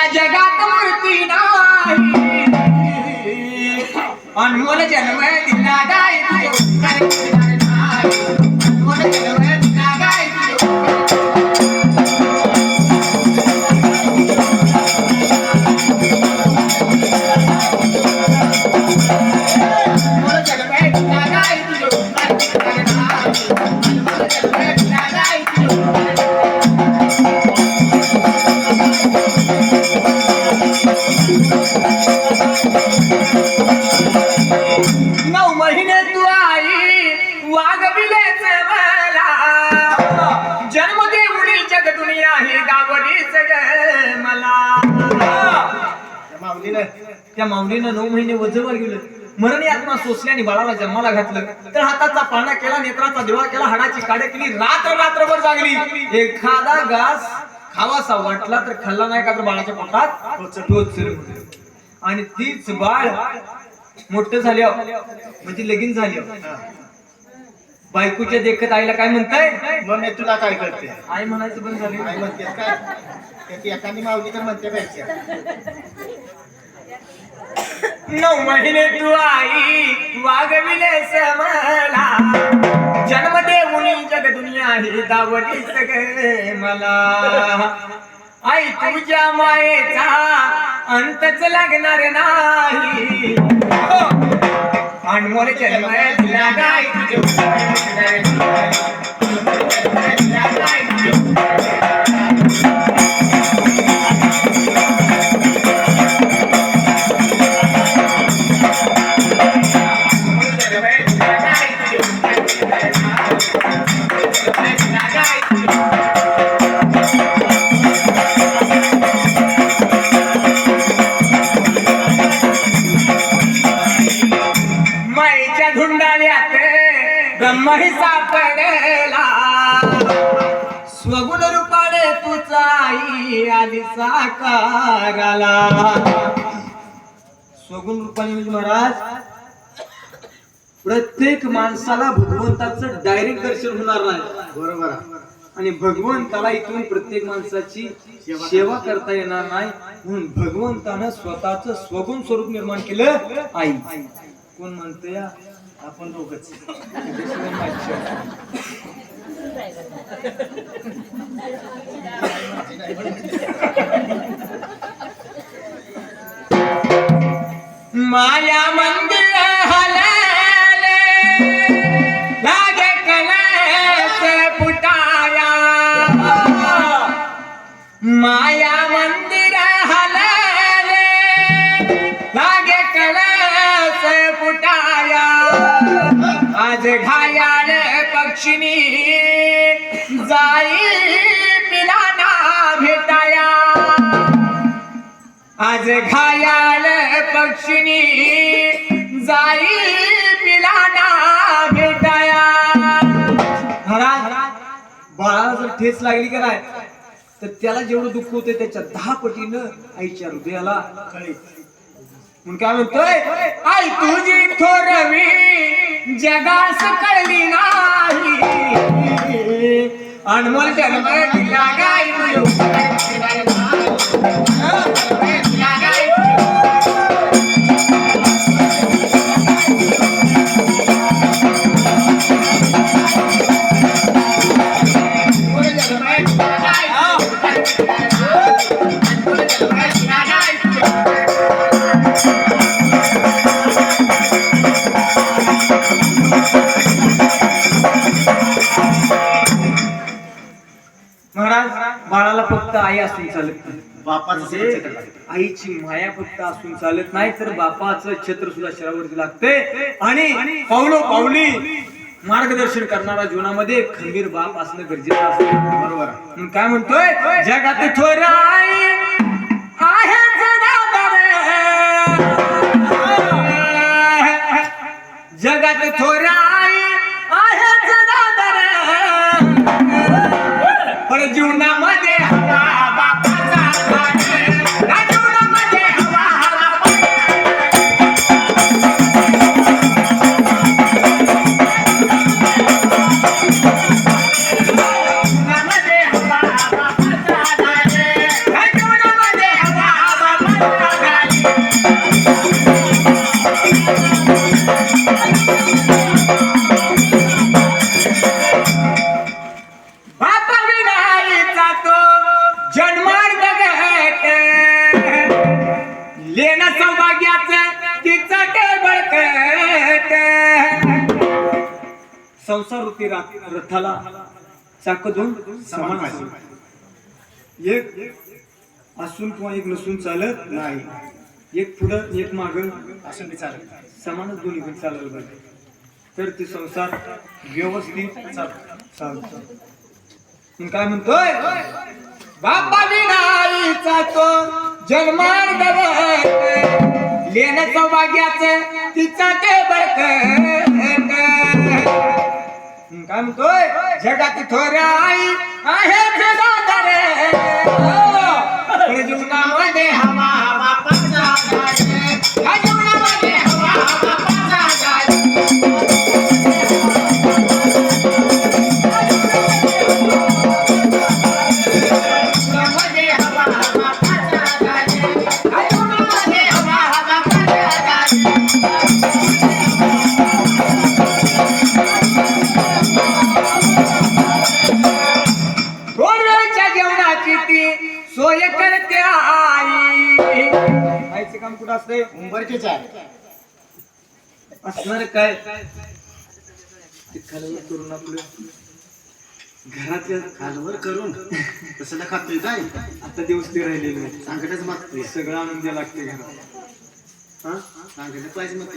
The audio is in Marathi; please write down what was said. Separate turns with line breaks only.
या जगात मूर्ती नाही. अनमोल जन्म दिला गाय अनमोल जन्म दिला गाय अनमोल जन्म दिला गाय अनमोल जन्म
त्या माऊलीनं
त्या माऊलीनं नऊ महिने वजवर गेलं. मरणी आत्मा सोसल्याने बाळाला जन्माला घातलं. तर हाताचा पाळणा केला नेत्राचा दिवा केला हाडाची काड्या केली रात्र रात्रभर जागली. एखादा घास खावासा वाटला तर खाल्ला नाही का तर बाळाच्या पोटात. आणि तीच बाळ मोठं झाल्या म्हणजे लगीन झाली बायकोच्या देखत आईला काय म्हणताय?
मग मी तुला काय करते?
आई म्हणायचं बंद झाली.
म्हणते काय? त्याची एखादी माऊली तर म्हणते
नऊ महिने तू आई वागविले मला जन्म देऊनी जग दुनिया हे दावडीच सगळे मला. आई तुझ्या मायेचा अंतच लागणार नाही. हो. अनमोल जन्म दिला स्वगुण रूपाने तुझा आई आली साकाराला.
स्वगुण रूपाने म्हणजे महाराज प्रत्येक माणसाला भगवंताचं डायरेक्ट दर्शन होणार नाही
बरोबर आहे.
आणि भगवंताला इथून प्रत्येक माणसाची सेवा करता येणार नाही म्हणून भगवंतानं स्वतःच स्वगुण स्वरूप निर्माण केलं आई कोण म्हणतोय या?
आपण दोघच
माया मंदिर माया मंदिर हलले लागे कलस फुटाया. आज घायाळ पक्षिणी जाई मिलाना भेटाया. आज घायाळ पक्षिणी जाई मिलाना भेटाया.
हरा बाळाला जर ठेच लागली का नाही? तर त्याला जेवढं दुःख होते त्याच्या दहा पटीनं आईच्या हृदयाला म्हणून काय म्हणतोय?
आई तुझी थोरवी जगास कळली नाही. अनमोल जन्म दिला गाय
आई असून चालत नाही.
बापाचं
म्हणजे. आईची माया फक्त असून चालत नाही तर बापाचं छत्र सुद्धा शरीरावरती लागते आणि पावलो पावली मार्गदर्शन करणारा जीवनामध्ये खंबीर बाप असणं गरजेचं असतं.
बरोबर
काय म्हणतोय? जगात थोर आई आहे जगात थोर आई आहे पण जीवनामध्ये
Guarda. संसार रूपी रथाला चाक दोन समान पाहिजे. एक असून किंवा एक नसून चालत
नाही.
एक पुढं एक माग
असं चालत.
समानच दोन्ही पण चालायला पाहिजे. तर ते संसार व्यवस्थित चालतो. मग काय म्हणतोय? बाबा विनाईचा तो जन्मार्ग लेन सौभाग्याचं तिचा ते बळकट म्हणतोय जगात थोर आई आहे आईचं काम कुठं असतंय?
उंबरठीच आहे.
असणार काय? ते खाल्यावर करून आपलं. घरातल्या
खालवर करून. तसं खातोय काय?
आता दिवस ते राहिलेले.
सांगतच मागतोय.
सगळं आनंद लागते घरात.
हा? सांगितलं पाहिजे मग